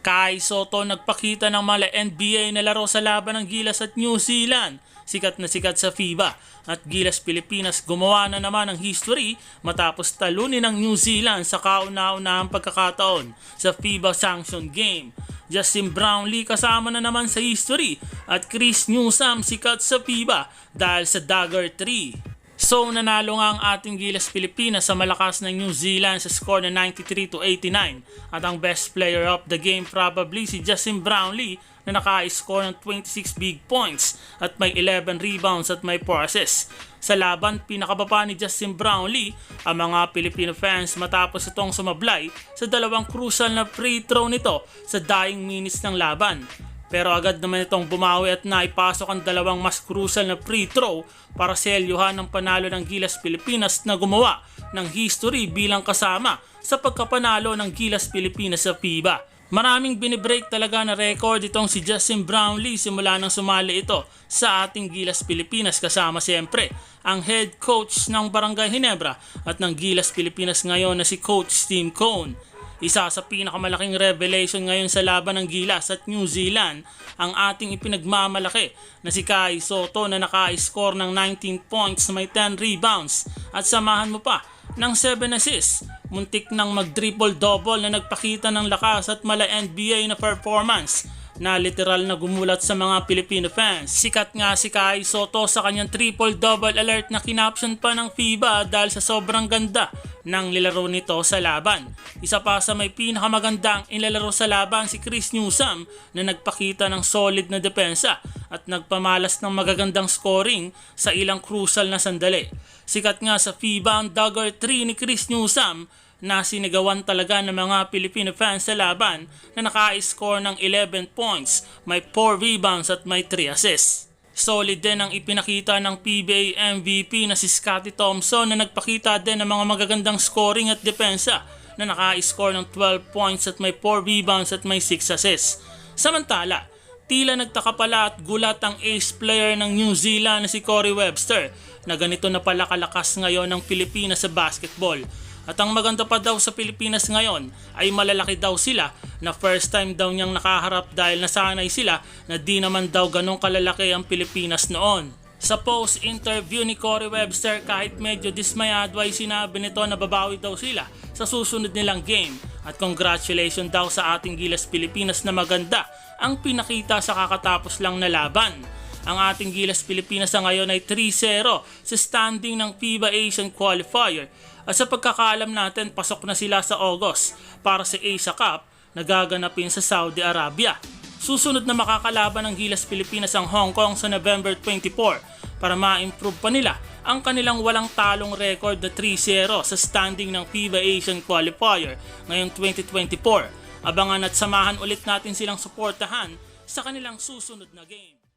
Kai Soto nagpakita ng mala NBA na laro sa laban ng Gilas at New Zealand. Sikat na sikat sa FIBA. At Gilas Pilipinas gumawa na naman ng history matapos talunin ng New Zealand sa kauna-unahang pagkakataon sa FIBA Sanction Game. Justin Brownlee kasama na naman sa history at Chris Newsam sikat sa FIBA dahil sa Dagger 3. So nanalo nga ang ating Gilas Pilipinas sa malakas ng New Zealand sa score na 93 to 89 at ang best player of the game probably si Justin Brownlee na naka-score ng 26 big points at may 11 rebounds at may 4 assists. Sa laban, pinakababa ni Justin Brownlee ang mga Filipino fans matapos itong sumablay sa dalawang crucial na free throw nito sa dying minutes ng laban. Pero agad naman itong bumawi at naipasok ang dalawang mas crucial na free throw para selyuhan ng panalo ng Gilas Pilipinas na gumawa ng history bilang kasama sa pagkapanalo ng Gilas Pilipinas sa FIBA. Maraming binibreak talaga na record itong si Justin Brownlee simula nang sumali ito sa ating Gilas Pilipinas kasama siyempre ang head coach ng Barangay Hinebra at ng Gilas Pilipinas ngayon na si Coach Tim Cone. Isa sa pinakamalaking revelation ngayon sa laban ng Gilas at New Zealand ang ating ipinagmamalaki na si Kai Soto na naka-score ng 19 points na may 10 rebounds at samahan mo pa ng 7 assists. Muntik nang mag-triple-double na nagpakita ng lakas at mala NBA na performance na literal na gumulat sa mga Filipino fans. Sikat nga si Kai Soto sa kanyang triple-double alert na kinaption pa ng FIBA dahil sa sobrang ganda ng nilaro nito sa laban. Isa pa sa may pinakamagandang inlalaro sa laban si Chris Newsam na nagpakita ng solid na depensa at nagpamalas ng magagandang scoring sa ilang crucial na sandali. Sikat nga sa FIBA ang Dagger 3 ni Chris Newsam na sinigawan talaga ng mga Filipino fans sa laban na naka-score ng 11 points, may 4 rebounds at may 3 assists. Solid din ang ipinakita ng PBA MVP na si Scottie Thompson na nagpakita din ng mga magagandang scoring at depensa na naka-score ng 12 points at may 4 rebounds at may 6 assists. Samantala, tila nagtaka pala at gulat ang ace player ng New Zealand na si Corey Webster na ganito na pala kalakas ngayon ng Pilipinas sa basketball. At ang maganda pa daw sa Pilipinas ngayon ay malalaki daw sila na first time daw niyang nakaharap dahil nasanay sila na di naman daw ganong kalalaki ang Pilipinas noon. Sa post-interview ni Corey Webster kahit medyo dismayado ay sinabi nito na babawi daw sila sa susunod nilang game at congratulations daw sa ating Gilas Pilipinas na maganda ang pinakita sa kakatapos lang na laban. Ang ating Gilas Pilipinas sa ngayon ay 3-0 sa standing ng FIBA Asian Qualifier at sa pagkakaalam natin pasok na sila sa August para sa Asia Cup na gaganapin sa Saudi Arabia. Susunod na makakalaban ng Gilas Pilipinas ang Hong Kong sa November 24 para ma-improve pa nila ang kanilang walang talong record na 3-0 sa standing ng FIBA Asian Qualifier ngayong 2024. Abangan at samahan ulit natin silang suportahan sa kanilang susunod na game.